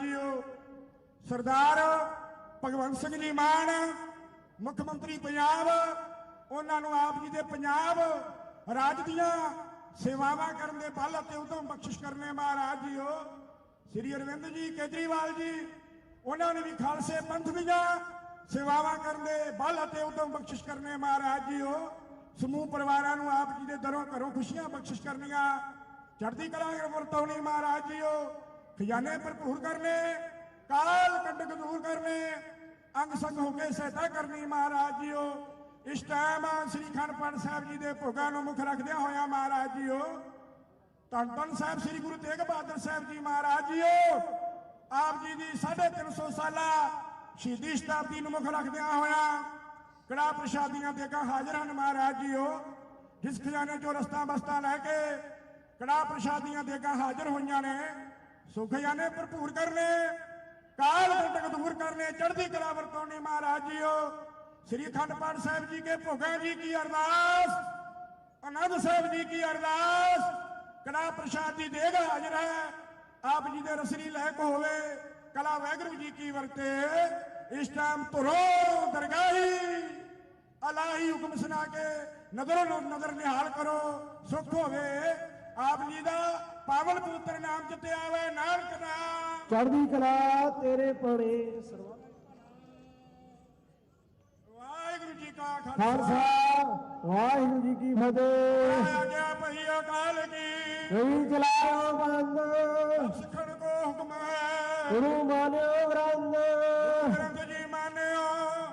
JIO Sardar Bhagwant Singh ji ਮਾਨ, ਮੁੱਖ ਮੰਤਰੀ ਪੰਜਾਬ, ਉਹਨਾਂ ਨੂੰ ਆਪ ਜੀ ਦੇ ਪੰਜਾਬ ਰਾਜ ਦੀਆਂ ਸੇਵਾਵਾਂ ਕਰਨ ਦੇ ਬਲ ਅਤੇ ਉਦਮ ਬਖਸ਼ਿਸ਼ ਕਰਨੇ ਮਹਾਰਾਜ ਜੀਓ ਸ੍ਰੀ ਅਰਵਿੰਦ ਜੀ ਕੇਜਰੀਵਾਲ ਜੀ, ਉਹਨਾਂ ਨੇ ਵੀ ਖਾਲਸੇ ਪੰਥ ਦੀਆਂ ਸੇਵਾਵਾਂ ਕਰਨ ਦੇ ਬਲ ਅਤੇ ਉਦਮ ਬਖਸ਼ਿਸ਼ ਕਰਨੇ ਮਹਾਰਾਜ ਜੀਓ ਸਮੂਹ ਪਰਿਵਾਰਾਂ ਨੂੰ ਆਪ ਜੀ ਦੇ ਦਰੋਂ ਘਰੋਂ ਖੁਸ਼ੀਆਂ ਬਖਸ਼ਿਸ਼ ਕਰਨੀਆਂ। ਚੜ੍ਹਦੀ ਕਲਾ ਵਰਤਾਉਣੀ ਮਹਾਰਾਜ ਜੀਓ ਖਜ਼ਾਨੇ ਭਰਪੂਰ ਕਰਨੇ, ਕਾਲ ਕੰਡਕ ਦੂਰ ਕਰਨੇ, ਅੰਗ ਸੰਗ ਹੋ ਕੇ ਸਹਾਇਤਾ ਕਰਨੀ ਮਹਾਰਾਜ ਜੀਓ। ਇਸ ਟਾਈਮ ਸ੍ਰੀ ਖੰਡਪੜ ਸਾਹਿਬ ਜੀ ਦੇ ਭੋਗਾਂ ਨੂੰ ਮੁੱਖ ਰੱਖਦਿਆਂ ਹੋਇਆਂ ਮਹਾਰਾਜ ਜੀਓ। ਧੰਨ ਧੰਨ ਸਾਹਿਬ ਸ੍ਰੀ ਗੁਰੂ ਤੇਗ ਬਹਾਦਰ ਸਾਹਿਬ ਜੀ ਮਹਾਰਾਜ ਜੀਓ। ਆਪ ਜੀ ਦੀ 350 ਸਾਲਾ ਸ਼ਹੀਦੀ ਸ਼ਤਾਬਦੀ ਨੂੰ ਮੁੱਖ ਰੱਖਦਿਆਂ ਹੋਇਆ ਕੜਾ ਪ੍ਰਸ਼ਾਦੀਆਂ ਦੇ ਕਾ ਹਾਜ਼ਰ ਹਨ ਮਹਾਰਾਜ ਜੀਓ। ਜਿਸ ਖਜ਼ਾਨੇ ਚੋਂ ਰਸਤਾ ਬਸਤਾ ਲੈ ਕੇ ਕੜਾ ਪ੍ਰਸ਼ਾਦੀਆਂ ਦੇ ਕਾ ਹਾਜ਼ਰ ਹੋਈਆਂ ਨੇ ਸੋ ਖਜ਼ਾਨੇ ਭਰਪੂਰ ਕਰਨੇ, ਕਾਲ ਕੰਟਕ ਦੂਰ ਕਰਨੇ, ਚੜ੍ਹਦੀ ਕਲਾ ਵਰਤੋਣੀ ਮਹਾਰਾਜ ਜੀਓ। ਸ੍ਰੀ ਅਖੰਡ ਪਾਠ ਸਾਹਿਬ ਜੀ ਕੇ ਭੋਗਾਂ ਜੀ ਕੀ ਅਰਦਾਸ ਆਨੰਦ ਸਾਹਿਬ ਜੀ ਕੀ ਅਰਦਾਸ, ਕਲਾ ਪ੍ਰਸ਼ਾਦ ਦੀ ਦੇਗ ਹਾਜ਼ਰ ਹੈ, ਆਪ ਜੀ ਦੇ ਰਸਰੀ ਲਹਿਕ ਹੋਵੇ, ਕਲਾ ਵੈਗਰੂ ਜੀ ਕੀ ਵਰਤੇ, ਇਸ ਟਾਈਮ ਤੁਰੋ ਦਰਗਾਹੀ, ਅਲਾਹੀ ਹੁਕਮ ਸੁਣਾ ਕੇ ਨਜ਼ਰੋਂ ਨਜ਼ਰ ਨਿਹਾਲ ਕਰੋ, ਸੁਖ ਹੋਵੇ। ਆਪ ਜੀ ਦਾ ਪਾਵਨ ਪਵਿੱਤਰ ਨਾਮ ਜਿੱਤੇ ਆਵੇ ਨਾਨਕ ਨਾਮ ਚੜ੍ਹਦੀ ਕਲਾ ਤੇਰੇ ਪੜੇ ਸਰਵਾ ਵਾਹਿਗੁਰੂ ਜੀ ਕਾ ਖਾਲਸਾ ਵਾਹਿਗੁਰੂ ਜੀ ਕੀ ਫਤਿਹ। ਆ ਗਿਆ ਭਈ ਅਕਾਲ ਕੀ ਕਈ ਚਲਾਓ ਬੰਦ। ਸਿੱਖਣ ਕੋ ਹੁਕਮ ਹੈ। ਗੁਰੂ ਮਾਨਿਓ ਗ੍ਰੰਥ। ਗ੍ਰੰਥ ਜੀ ਮਾਨਿਓ।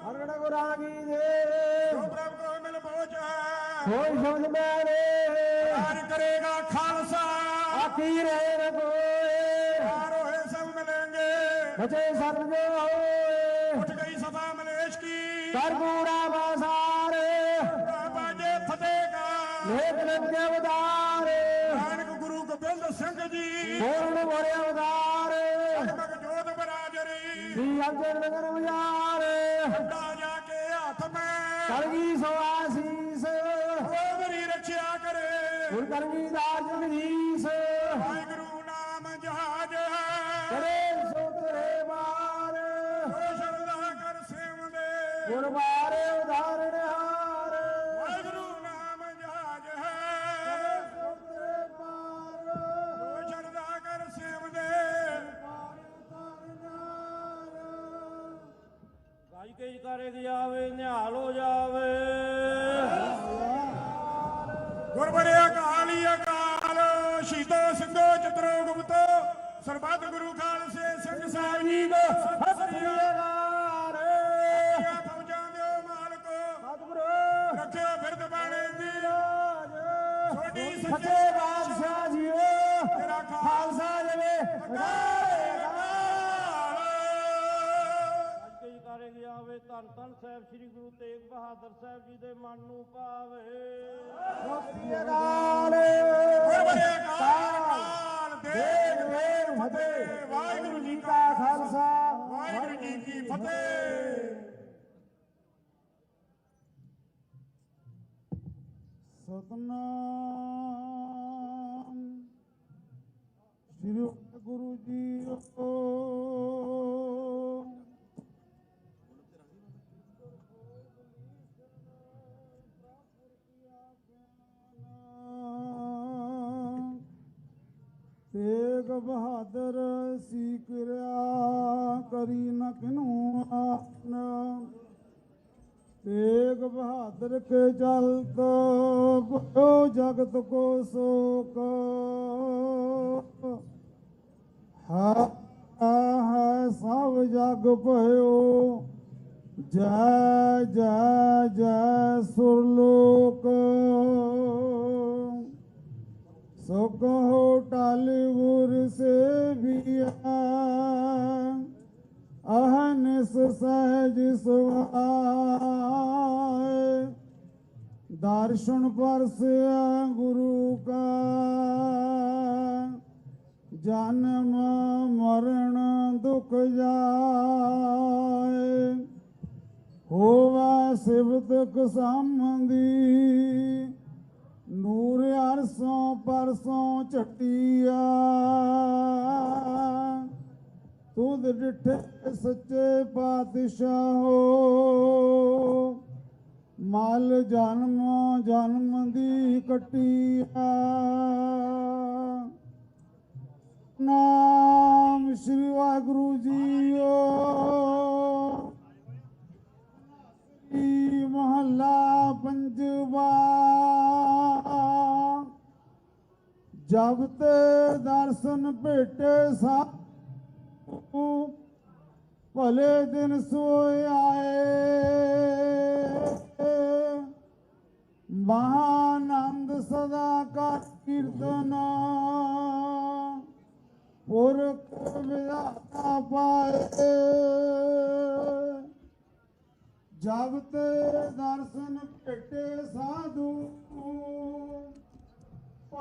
ਹਰੜ ਗੁਰਾਗੀ ਦੇ। ਜੋ ਪ੍ਰਭ ਕੋ ਮਿਲ ਪਹੁੰਚ। ਹੈ ਹੋਈ ਸਮਝ ਮੈਨੇ बचे सतजो उठ गई सभा मलेश की। कर्पूरा ਖਾਲਸੇ ਸਿੰਘ ਸਾਹਿਬ ਜੀ ਦਾ ਸਤਿ ਸ੍ਰੀ ਅਕਾਲ ਫੌਜਾਂ ਦਿਓ ਮਾਲਕੋ ਸਤਿਗੁਰੂ ਰੱਖਿਓ ਬਿਰਦ ਬਾਣੇ ਦੀ। ਛੋਟੀ ਸੱਚੇ ਸੱਚੇ ਬਾਦਸ਼ਾਹ ਜੀਓ। ਤੇਰਾ ਖਾਲਸਾ ਜਵੇ। ਗੱਜ ਕੇ ਜਕਾਰੇ ਦੀ ਆਵੇ ਧੰਨ ਧੰਨ ਸਾਹਿਬ ਸ੍ਰੀ ਗੁਰੂ ਤੇਗ ਬਹਾਦਰ ਸਾਹਿਬ ਜੀ ਦੇ ਮਨ ਨੂੰ ਪਾਵੇ ਗੁਰਬਰੇ ਸਤਨਾਮ ਸ੍ਰੀ ਗੁਰੂ ਜੀ ਤੇਗ ਬਹਾਦਰ ਸੀ ਕਿਰਿਆ ਕਰੀ ਨ ਕਿਨੂ ਆਨ ਤੇਗ ਬਹਾਦਰ ਕੇ ਚਲਤ ਕੋ ਜਗਤ ਕੋ ਸੋਕ। ਹਾ ਹੈ ਸਭ ਜਗ ਭਇਓ, ਜੈ ਜੈ ਜੈ ਸੁਰਲੋਕ। सो कहो टालवुर से भी अहन सहज सुहाए दर्शन पर से गुरु का ਜਨਮ ਮਰਨ ਦੁਖ ਜਾਏ ਹੋਵਾ ਸਿਵਤ ਕਸਮਦੀ ਨੂਰ ਅਰਸੋਂ ਪਰਸੋਂ ਛੱਟੀਆ ਤੂੰ ਡਿਠੇ ਸੱਚੇ ਪਾਤਸ਼ਾਹ ਹੋ। ਮਲ ਜਨਮ ਜਨਮ ਦੀ ਕਟੀਆ। ਨਾਮ ਸ਼੍ਰੀ ਜਬ ਤੇ ਦਰਸ਼ਨ ਭੇਟੇ ਸਾ ਭਲੇ ਦਿਨ ਸੋਇ ਆਏ। ਮਹਾਨੰਦ ਸਦਾ ਕਾ ਕੀਰਤਨ, ਪੁਰਖ ਵਿਦਾਤਾ ਪਾਏ। ਜਬ ਤੇ ਦਰਸ਼ਨ ਭੇਟੇ ਸਾਧੂ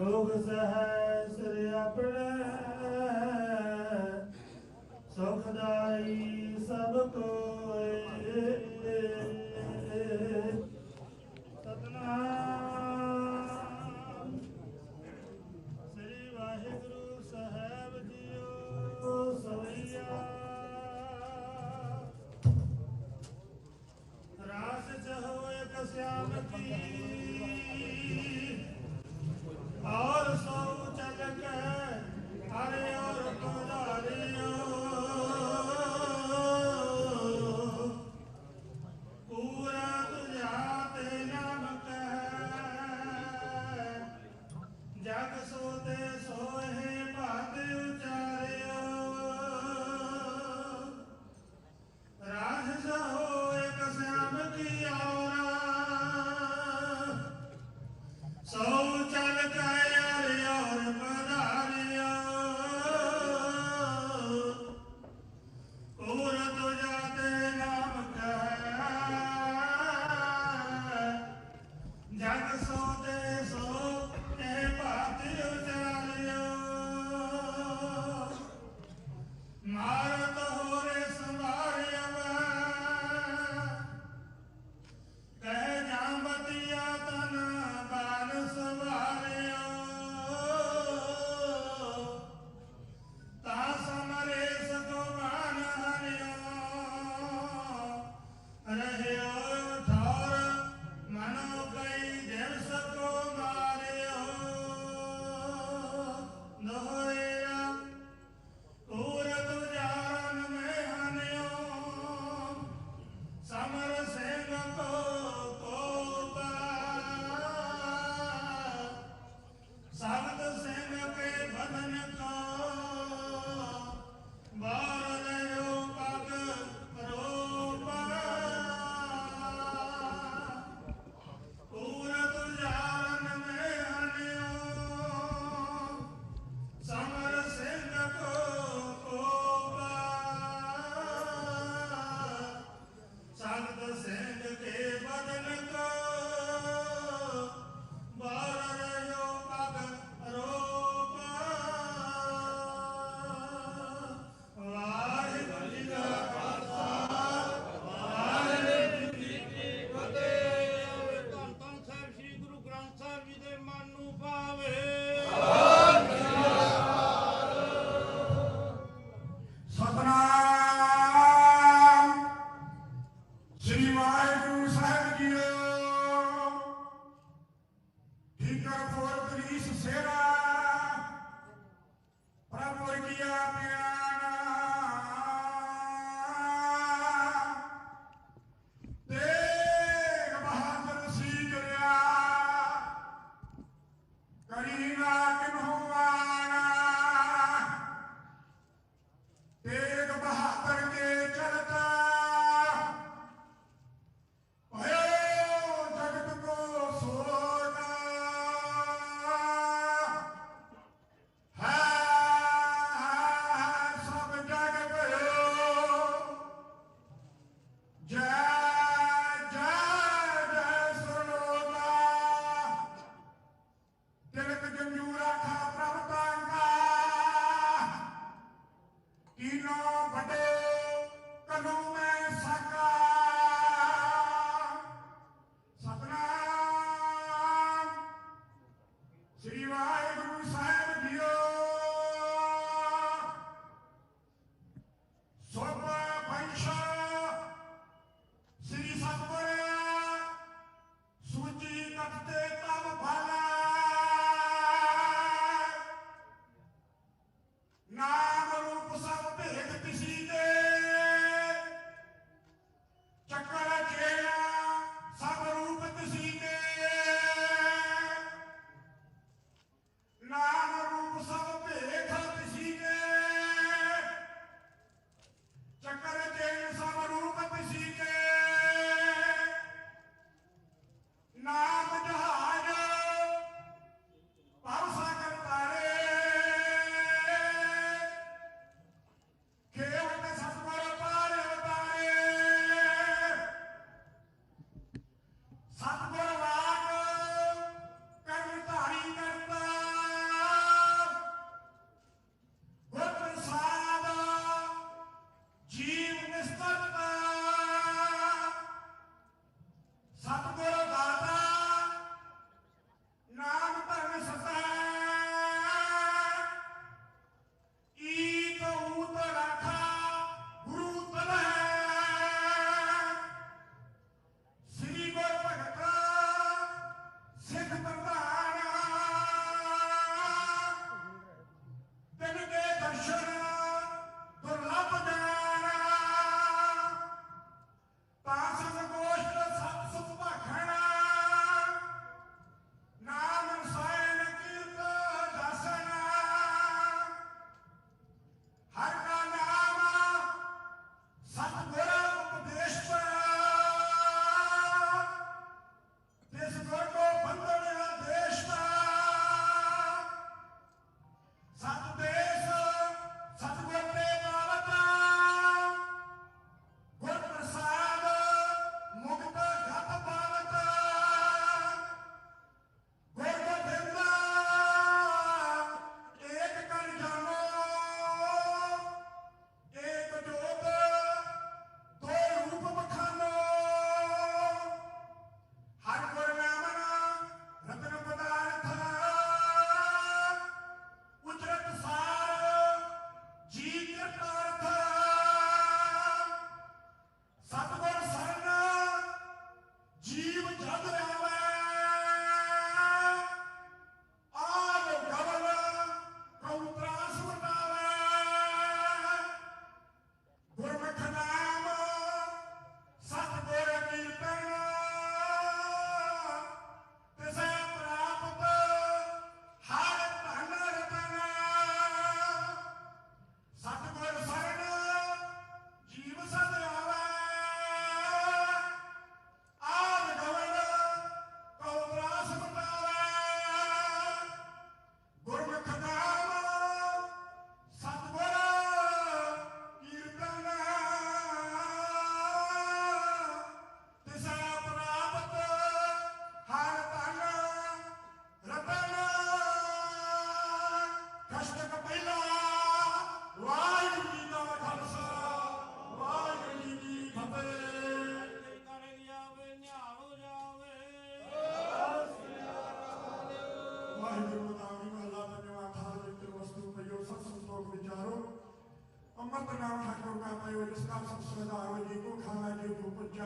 ਲੋਗ ਸਹੈ ਸਿਰ ਆਪਣੇ ਸੁਖਦਾਈ ਸਭ ਕੋ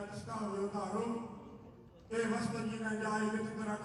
ਕਾ ਪਇਓ ਜਿਸ ਕਾ ਸਤ ਸਦਾ ਹੋ ਜੀ ਕੋ ਖਾਣਾ ਜੀ ਕੋ ਪੁੱਜਾ ਜਿਸ ਕਾ ਹੋਇ ਉਧਾਰੋ ਇਹ ਵਸਤ ਜੀ ਨਾ ਜਾਏ ਕਿ ਤੇਰਾ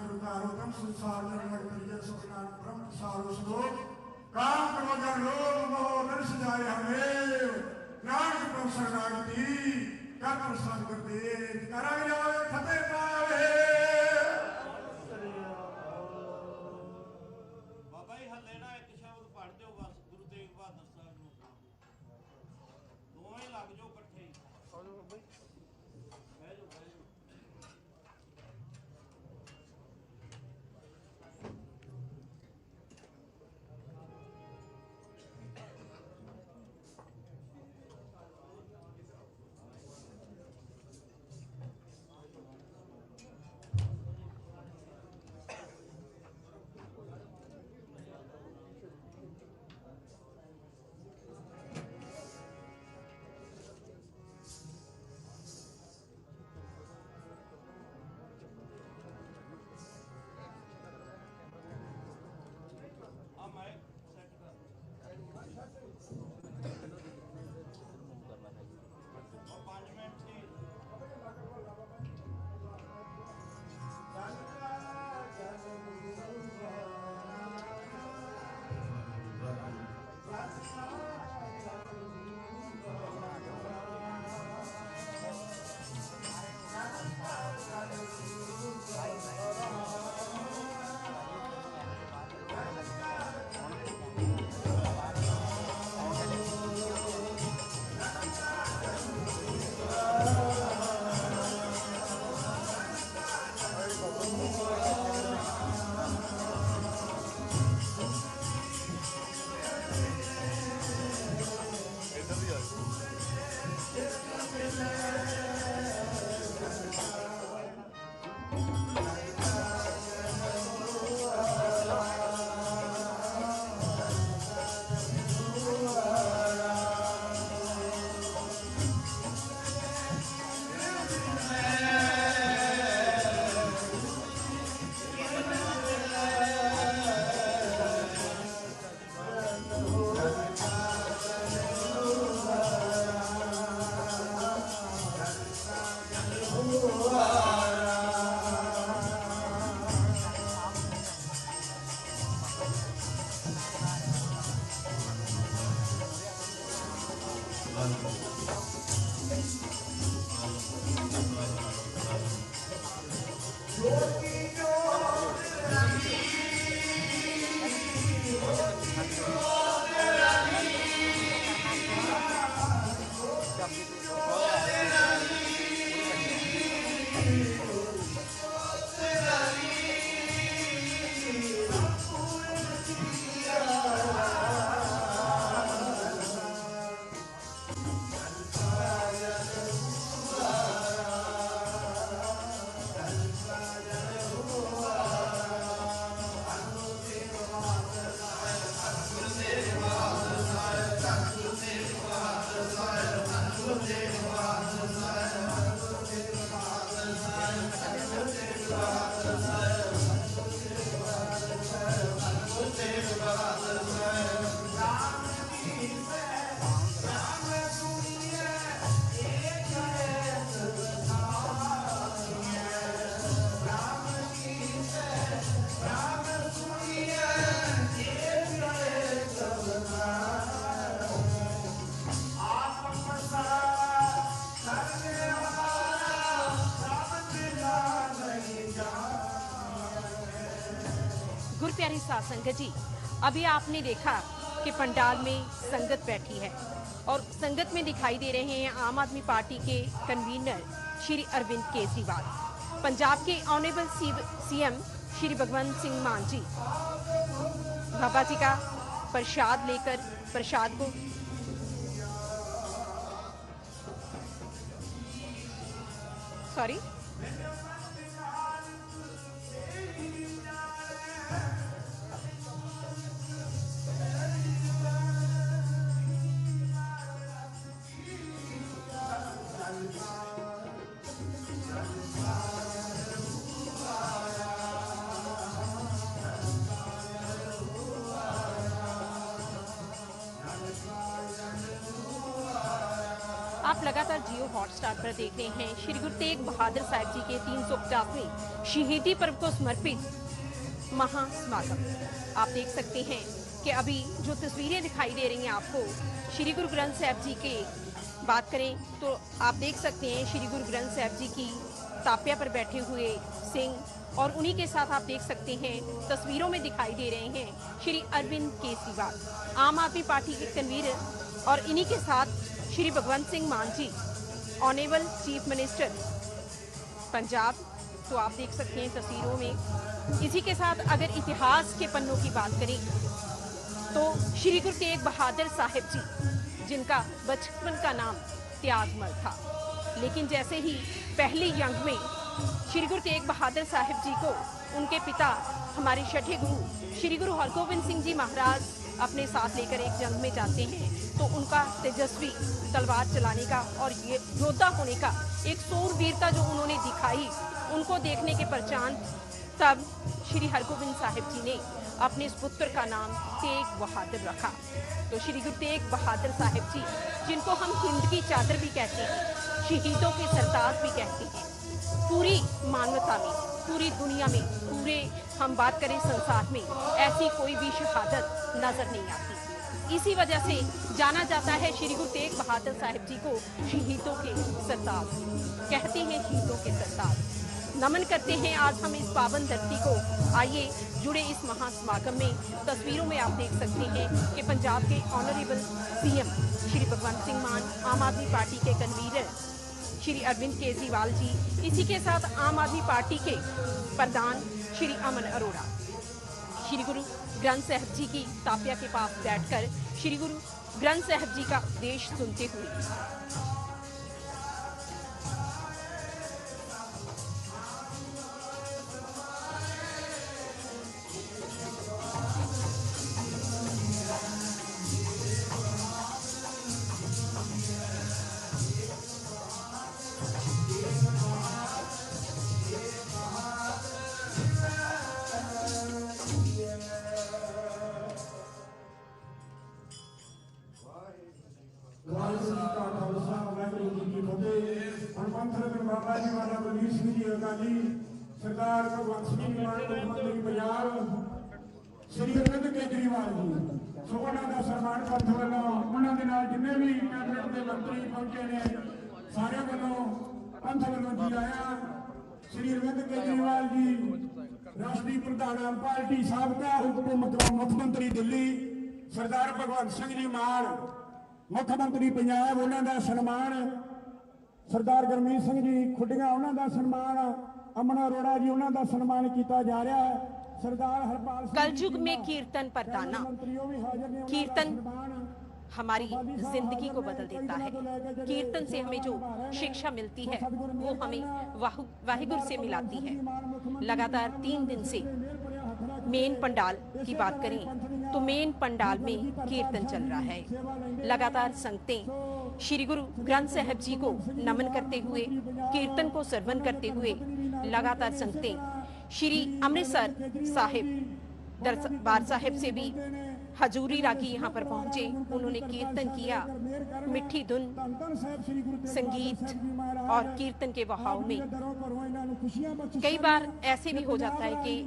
Jesus. संगत जी, अभी आपने देखा कि पंडाल में संगत बैठी है और संगत में दिखाई दे रहे हैं आम आदमी पार्टी के कन्वीनर श्री अरविंद केजरीवाल। पंजाब के ऑनरेबल सीएम श्री भगवंत सिंह मान जी। बाबा जी का प्रसाद लेकर, प्रसाद को सॉरी पर देख रहे हैं। श्री गुरु तेग बहादुर साहिब जी के तीन सौ पचासवें शहीदी पर्व को समर्पित महासमागम। आप देख सकते हैं कि अभी जो तस्वीरें दिखाई दे रही हैं आपको, श्री गुरु ग्रंथ साहिब जी के बात करें तो आप देख सकते हैं श्री गुरु ग्रंथ साहिब जी की तापिया पर बैठे हुए सिंह और उन्हीं के साथ आप देख सकते हैं, तस्वीरों में दिखाई दे रहे हैं श्री अरविंद केजरीवाल। आम आदमी पार्टी के कन्वीनर और इन्हीं के साथ Shri Bhagwant Singh Mann ji. Honourable chief minister Punjab तो आप देख सकते हैं तस्वीरों में, इसी के साथ अगर इतिहास के पन्नों की बात करें तो श्री गुरु तेग बहादुर साहिब जी, जिनका बचपन का नाम त्यागमल था। लेकिन जैसे ही पहली यंग में श्री गुरु तेग बहादुर साहिब जी को उनके पिता, हमारे छठे गुरु, श्री गुरु हरगोविंद सिंह जी महाराज अपने साथ लेकर एक जंग में जाते हैं। तो उनका तेजस्वी तलवार चलाने का और ये योद्धा होने का एक सूरवीरता जो उन्होंने दिखाई, उनको देखने के पहचान तब श्री हरगोविंद साहिब जी ने अपने इस पुत्र का नाम तेग बहादुर रखा। तो श्री गुरु तेग बहादुर साहिब जी, जिनको हम हिंद की चादर भी कहते हैं, शहीदों के सरताज भी कहते हैं, पूरी मानवता में पूरी दुनिया में, पूरे, हम बात करें संसार में, ऐसी कोई भी शहादत नज़र नहीं आती। इसी वजह से जाना जाता है श्री गुरु तेग बहादुर साहिब जी को शहीदों के सरताज कहते हैं शहीदों के सरताज नमन करते हैं आज हम इस पावन धरती को। आइए, जुड़े इस महासमागम में। तस्वीरों में आप देख सकते हैं कि पंजाब के honourable CM Shri Bhagwant Singh Mann, Aam Aadmi party के कन्वीनर श्री अरविंद केजरीवाल जी, इसी के साथ आम आदमी पार्टी के प्रधान श्री अमन अरोड़ा। श्री गुरु ग्रंथ साहब जी की तापिया के पास बैठकर श्री गुरु ग्रंथ साहब जी का देश सुनते हुए ਪਹੁੰਚੇ ਨੇ ਸਾਰਿਆਂ ਵੱਲੋਂ ਪੰਥ ਵੱਲੋਂ ਜੀ ਆਇਆ ਸ੍ਰੀ ਅਰਵਿੰਦ ਕੇਜਰੀਵਾਲ ਜੀ ਰਾਸ਼ਟਰੀ ਪ੍ਰਧਾਨ ਆਮ ਪਾਰਟੀ ਸਾਬਕਾ ਉਪ ਮੁੱਖ ਮੁੱਖ ਮੰਤਰੀ ਦਿੱਲੀ ਸਰਦਾਰ ਭਗਵੰਤ ਸਿੰਘ ਜੀ ਮਾਨ ਮੁੱਖ ਮੰਤਰੀ ਪੰਜਾਬ ਉਹਨਾਂ ਦਾ ਸਨਮਾਨ ਸਰਦਾਰ ਗਰਮੀਤ ਸਿੰਘ ਜੀ ਖੁੱਡੀਆਂ ਉਹਨਾਂ ਦਾ ਸਨਮਾਨ ਅਮਨ ਅਰੋੜਾ ਜੀ ਉਹਨਾਂ ਦਾ ਸਨਮਾਨ ਕੀਤਾ ਜਾ ਰਿਹਾ ਹੈ ਸਰਦਾਰ ਹਰਪਾਲ ਸਿੰਘ कलयुग में कीर्तन परताना ਮੰਤਰੀ ਉਹ ਵੀ ਹਾਜ਼ਰ ਨੇ ਉਹਨਾਂ ਦਾ कीर्तन ਸਨਮਾਨ हमारी ज़िंदगी को बदल देता है। कीर्तन से हमें जो शिक्षा मिलती है वो हमें वाहिगुरु से मिलाती है। लगातार तीन दिन से मेन पंडाल की बात करें तो मेन पंडाल में कीर्तन चल रहा है। लगातार संगतें। श्री गुरु ग्रंथ साहब जी को नमन करते हुए कीर्तन को सरवन करते हुए लगातार संगतें। श्री अमृतसर साहिब दरबार साहिब से भी हजूरी रागी यहाँ पर पहुँचे। उन्होंने कीर्तन किया। मिठी धुन, संगीत और कीर्तन के बहाव में। कई बार ऐसे भी हो जाता है कि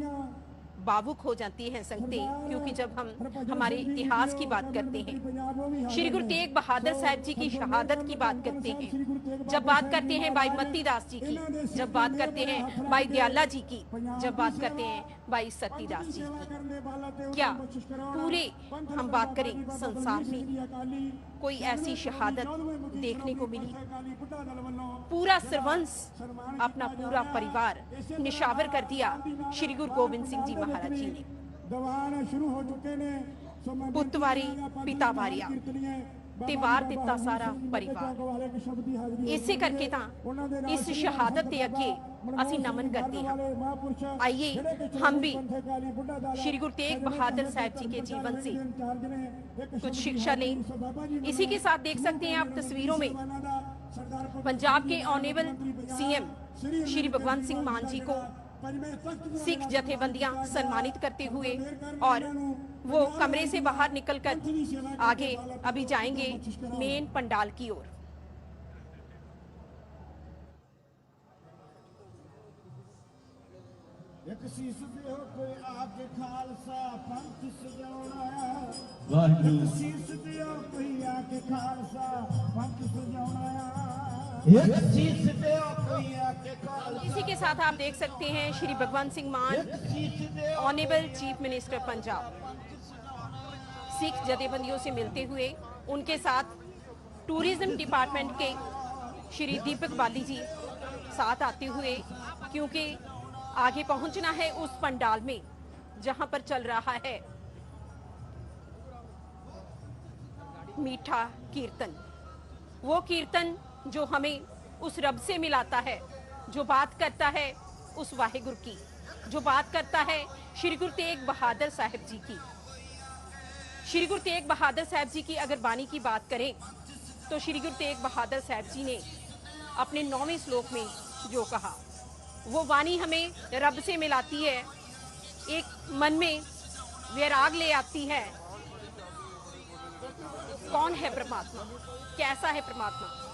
भावुक हो जाती हैं संगतें, क्योंकि जब हम हमारे इतिहास की बात करते हैं, श्री गुरु तेग बहादुर साहब जी की शहादत की बात करते हैं। जब बात करते हैं भाई मत्ती दास जी की, जब बात करते हैं भाई दयाला जी की, जब बात करते हैं बाईस सती दासी की क्या पूरे हम बात करें संसार में कोई ऐसी शहादत देखने को मिली पूरा सरवंश अपना पूरा परिवार निशावर कर दिया श्री गुरु गोविंद सिंह जी महाराज जी ने पुतवारी पितावारिया ਹੋ ਚੁੱਕੇ ਨੇ ਸੋ ਮੈਂ ਪੁੱਤ ਵਾਰੀ, ਪਿਤਾ ਵਾਰਿਆ, ਤੇ ਵਾਰ ਦਿੱਤਾ ਸਾਰਾ ਪਰਿਵਾਰ। ਇਸੇ ਕਰਕੇ ਤਾਂ ਇਸ ਸ਼ਹਾਦਤ ਦੇ ਅੱਗੇ ਅਸੀਂ ਨਮਨ ਕਰਦੇ ਹਾਂ आइए हम भी श्री गुरु तेग बहादुर साहब जी के जीवन से कुछ शिक्षा लें इसी के साथ देख सकते हैं आप तस्वीरों में पंजाब के ऑनेबल सीएम श्री भगवंत सिंह मान जी को सिख जथेबंदियाँ सम्मानित करते हुए और वो कमरे से बाहर निकलकर आगे अभी जाएँगे मेन पंडाल की ओर। वाहिगुरु। इसी के साथ आप देख सकते हैं Shri Bhagwant Singh Mann honourable chief minister Punjab Sikh जथेबंदियों से मिलते हुए उनके साथ टूरिज़्म डिपार्टमेंट के श्री दीपक बाली जी साथ आते हुए क्योंकि आगे पहुँचना है उस पंडाल में जहाँ पर चल रहा है मीठा कीर्तन। वो कीर्तन जो हमें उस रब से मिलाता है, जो बात करता है उस वाहिगुरु की, जो बात करता है श्री गुरु तेग बहादुर साहिब जी की। श्री गुरु तेग बहादुर साहब जी की अगर वाणी की बात करें तो श्री गुरु तेग बहादुर साहब जी ने अपने नौवें श्लोक में जो कहा, वो वाणी हमें रब से मिलाती है, एक मन में वैराग ले आती है। कौन है परमात्मा? कैसा है परमात्मा?